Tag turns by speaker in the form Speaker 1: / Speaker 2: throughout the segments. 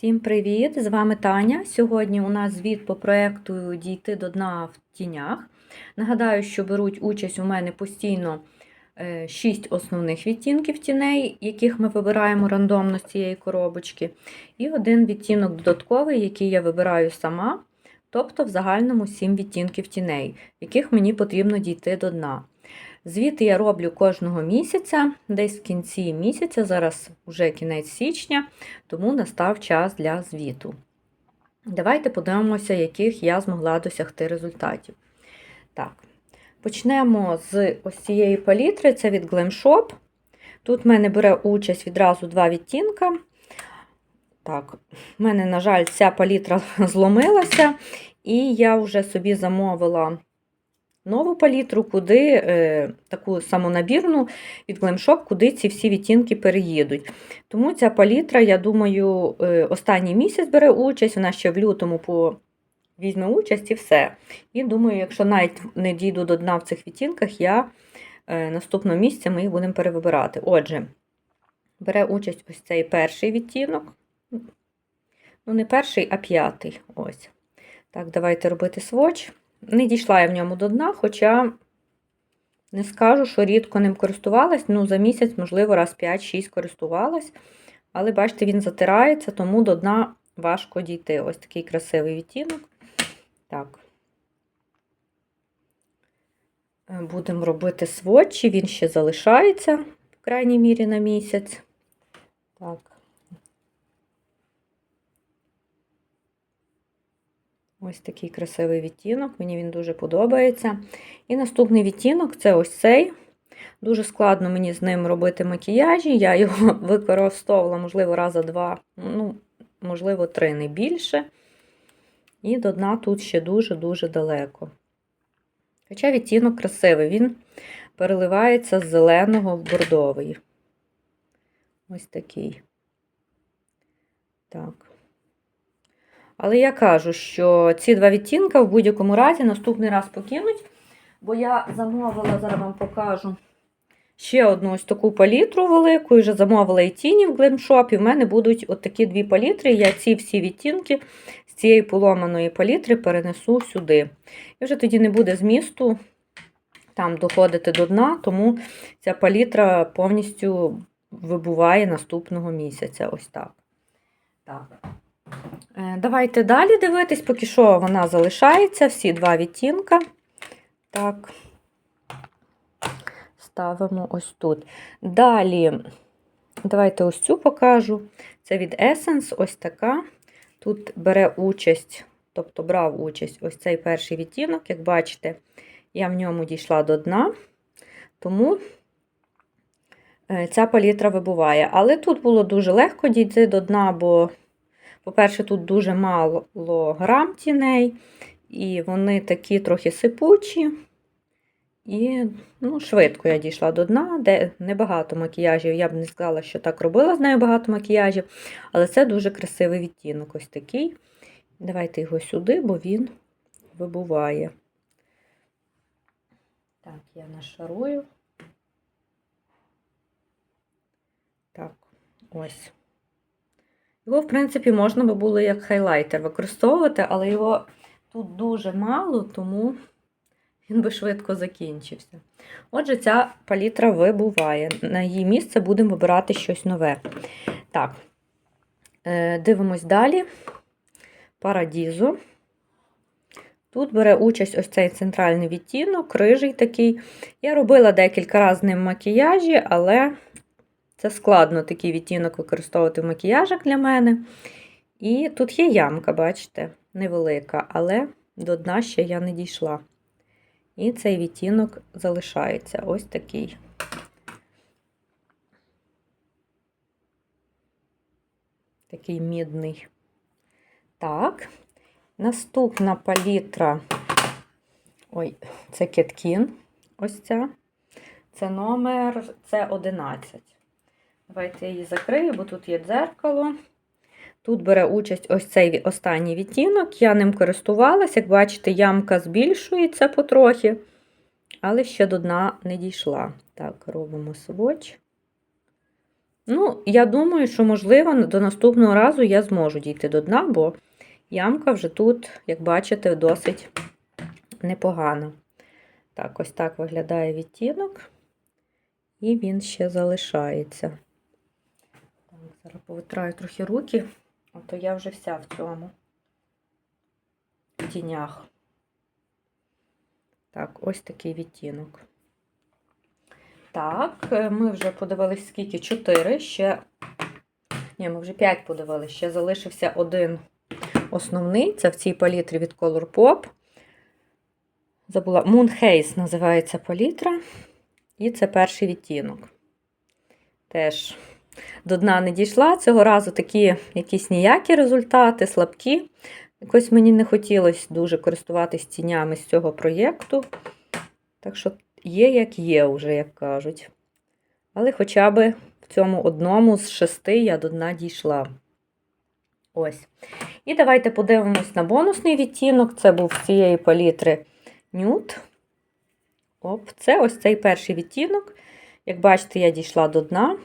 Speaker 1: Всім привіт! З вами Таня. Сьогодні у нас звіт по проєкту Дійти до дна в тінях. Нагадаю, що беруть участь у мене постійно 6 основних відтінків тіней, яких ми вибираємо рандомно з цієї коробочки, і один відтінок додатковий, який я вибираю сама, тобто в загальному 7 відтінків тіней, яких мені потрібно дійти до дна. Звіти я роблю кожного місяця, десь в кінці місяця, зараз вже кінець січня, тому настав час для звіту. Давайте подивимося, яких я змогла досягти результатів. Так, Почнемо з ось цієї палітри, це від Glam Shop. Тут в мене бере участь відразу два відтінка. Так, в мене, на жаль, ця палітра зломилася, і я вже собі замовила нову палітру, куди е, таку самонабірну від Glam Shop, куди ці всі відтінки переїдуть. Тому ця палітра, я думаю, е, останній місяць бере участь, вона ще в лютому по. Візьме участь і все. І думаю, якщо навіть не дійду до дна в цих відтінках, я е, наступного місяця ми їх будемо перевибирати. Отже, бере участь ось цей перший відтінок. Ну, не перший, а п'ятий. Ось. Так, давайте робити своч. Не дійшла я в ньому до дна, хоча не скажу, що рідко ним користувалась. Ну, за місяць, можливо, раз 5-6 користувалась. Але, бачите, він затирається, тому до дна важко дійти. Ось такий красивий відтінок. Так. Будемо робити сводчі, він ще залишається, в крайній мірі, на місяць. Так. Ось такий красивий відтінок, мені він дуже подобається. І наступний відтінок це ось цей. Дуже складно мені з ним робити макіяжі. Я його використовувала, можливо, раза два, ну, можливо, три, не більше. І до дна тут ще дуже-дуже далеко. Хоча відтінок красивий, він переливається з зеленого в бордовий. Ось такий. Так. Але я кажу, що ці два відтінка в будь-якому разі наступний раз покинуть, бо я замовила, зараз вам покажу ще одну ось таку палітру велику, вже замовила і тіні в Glam і в мене будуть от такі дві палітри. Я ці всі відтінки з цієї поломаної палітри перенесу сюди. І вже тоді не буде змісту там доходити до дна, тому ця палітра повністю вибуває наступного місяця. Ось так. Так. Е, давайте далі дивитись, поки що вона залишається, всі два відтінка. Так, ставимо ось тут. Далі, давайте ось цю покажу. Це від Essence, ось така. Тут бере участь, тобто брав участь ось цей перший відтінок, як бачите, я в ньому дійшла до дна, тому е, ця палітра вибуває. Але тут було дуже легко дійти до дна, бо по-перше, тут дуже мало грам тіней, і вони такі трохи сипучі. І ну, швидко я дійшла до дна, де небагато макіяжів. Я б не сказала, що так робила з нею багато макіяжів, але це дуже красивий відтінок ось такий. Давайте його сюди, бо він вибуває. Так, я нашарую. Так, ось. Його, в принципі, можна би було як хайлайтер використовувати, але його тут дуже мало, тому він би швидко закінчився. Отже, ця палітра вибуває. На її місце будемо вибирати щось нове. Так, е, дивимось далі. Парадізо. Тут бере участь ось цей центральний відтінок, рижий такий. Я робила декілька разів з ним макіяжі, але це складно такий відтінок використовувати в макіяжах для мене. І тут є ямка, бачите, невелика, але до дна ще я не дійшла. І цей відтінок залишається ось такий. Такий мідний. Так, наступна палітра. Ой, це кеткін. Ось ця. Це номер це 11. Давайте я її закрию, бо тут є дзеркало. Тут бере участь ось цей останній відтінок. Я ним користувалася, як бачите, ямка збільшується потрохи, але ще до дна не дійшла. Так, робимо сводч. Ну, я думаю, що, можливо, до наступного разу я зможу дійти до дна, бо ямка вже тут, як бачите, досить непогана. Так, ось так виглядає відтінок, і він ще залишається. Зараз повитраю трохи руки, а то я вже вся в цьому тінях. Так, ось такий відтінок. Так, ми вже подивились скільки? Чотири. Ще. Ні, ми вже п'ять подивились. Ще залишився один основний. Це в цій палітрі від Colourpop. Забула. Moon Haze називається палітра. І це перший відтінок. Теж до дна не дійшла. Цього разу такі якісь ніякі результати, слабкі. Якось мені не хотілося дуже користуватись тінями з цього проєкту. Так що є, як є, вже, як кажуть. Але хоча б в цьому одному з шести я до дна дійшла. Ось. І давайте подивимось на бонусний відтінок. Це був цієї палітри нюд. Оп, це ось цей перший відтінок. Як бачите, я дійшла до дна.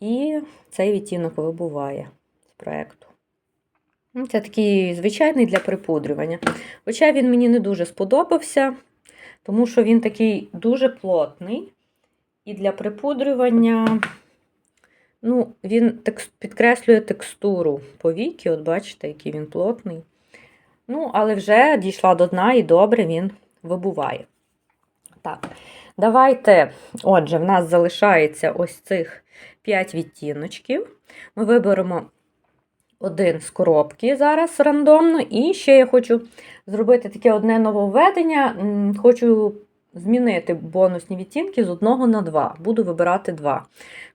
Speaker 1: І цей відтінок вибуває з проєкту. Ну, Це такий звичайний для припудрювання. Хоча він мені не дуже сподобався, тому що він такий дуже плотний. І для припудрювання ну, він підкреслює текстуру повіки. От бачите, який він плотний. Ну, але вже дійшла до дна і добре він вибуває. Так, давайте, отже, в нас залишається ось цих 5 відтіночків. Ми виберемо один з коробки зараз рандомно. І ще я хочу зробити таке одне нововведення. Хочу змінити бонусні відтінки з одного на два. Буду вибирати два.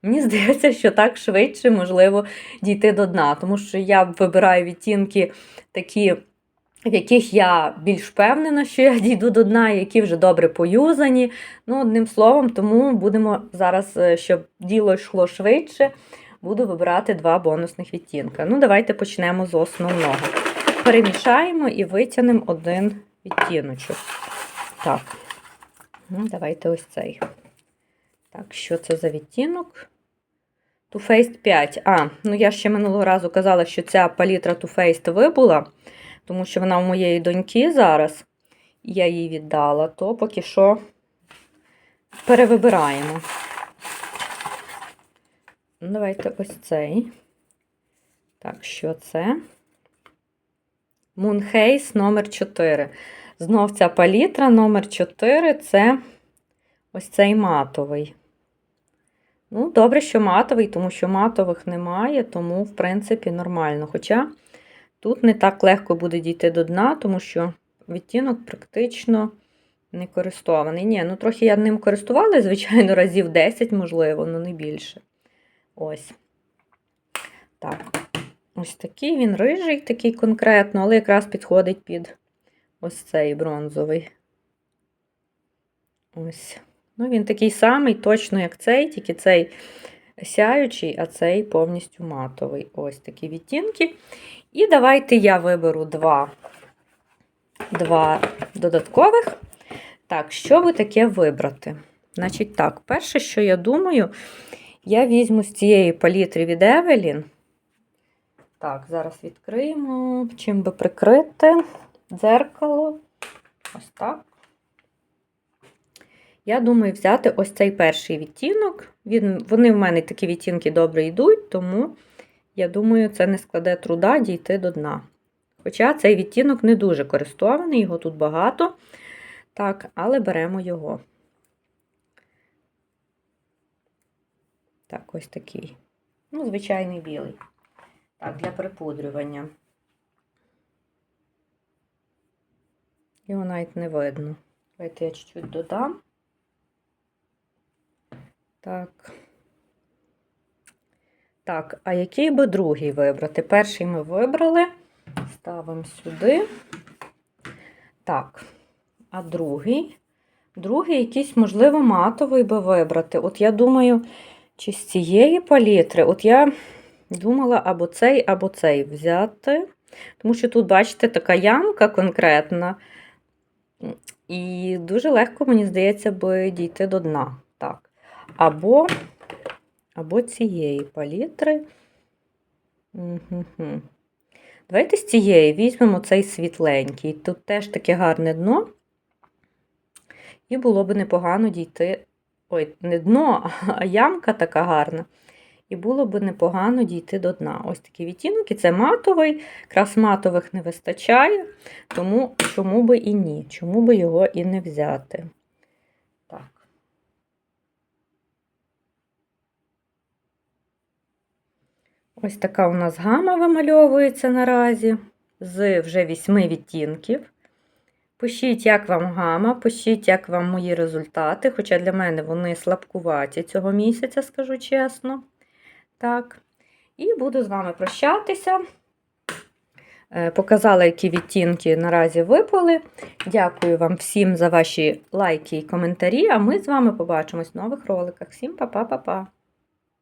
Speaker 1: Мені здається, що так швидше можливо дійти до дна, тому що я вибираю відтінки такі. В яких я більш впевнена, що я дійду до дна, які вже добре поюзані. Ну, одним словом, тому будемо зараз, е, щоб діло йшло швидше, буду вибирати два бонусних відтінка. Ну, давайте почнемо з основного. Перемішаємо і витягнемо один відтіночок. Так, ну, давайте ось цей. Так, що це за відтінок? Too Faced 5. А, ну я ще минулого разу казала, що ця палітра Too Faced вибула, тому що вона у моєї доньки зараз. Я їй віддала, то поки що перевибираємо. Ну, Давайте ось цей. Так, що це? Moonhaze номер 4. Знов ця палітра номер 4 це ось цей матовий. Ну, добре, що матовий, тому що матових немає, тому, в принципі, нормально. Хоча тут не так легко буде дійти до дна, тому що відтінок практично не користований. Ні, ну трохи я ним користувалася, звичайно, разів 10, можливо, але не більше. Ось. Так. Ось такий він рижий, такий конкретно, але якраз підходить під ось цей бронзовий. Ось. Ну, він такий самий, точно, як цей, тільки цей сяючий, а цей повністю матовий. Ось такі відтінки. І давайте я виберу два, два додаткових. Так, що би таке вибрати? Значить, так, перше, що я думаю, я візьму з цієї палітри від Evelyn. Так, зараз відкриємо. Чим би прикрити дзеркало. Ось так. Я думаю, взяти ось цей перший відтінок. Він, Вони в мене такі відтінки добре йдуть, тому я думаю, це не складе труда дійти до дна. Хоча цей відтінок не дуже користований, його тут багато. Так, але беремо його. Так, ось такий. Ну, звичайний білий. Так, для припудрювання. Його навіть не видно. Давайте я чуть-чуть додам. Так. Так, а який би другий вибрати? Перший ми вибрали. Ставимо сюди. Так, а другий? Другий якийсь, можливо, матовий би вибрати. От я думаю, чи з цієї палітри, от я думала або цей, або цей взяти. Тому що тут, бачите, така ямка конкретна. І дуже легко, мені здається, би дійти до дна. Або або цієї палітри. Угу. Давайте з цієї візьмемо цей світленький. Тут теж таке гарне дно. І було б непогано дійти. Ой, не дно, а ямка така гарна. І було б непогано дійти до дна. Ось такі відтінки. Це матовий, якраз матових не вистачає, тому чому би і ні? Чому би його і не взяти? Так. Ось така у нас гама вимальовується наразі з вже вісьми відтінків. Пишіть, як вам гама, пишіть, як вам мої результати, хоча для мене вони слабкуваті цього місяця, скажу чесно. Так. І буду з вами прощатися. Е, Показала, які відтінки наразі випали. Дякую вам всім за ваші лайки і коментарі. А ми з вами побачимось в нових роликах. Всім па-па-па-па!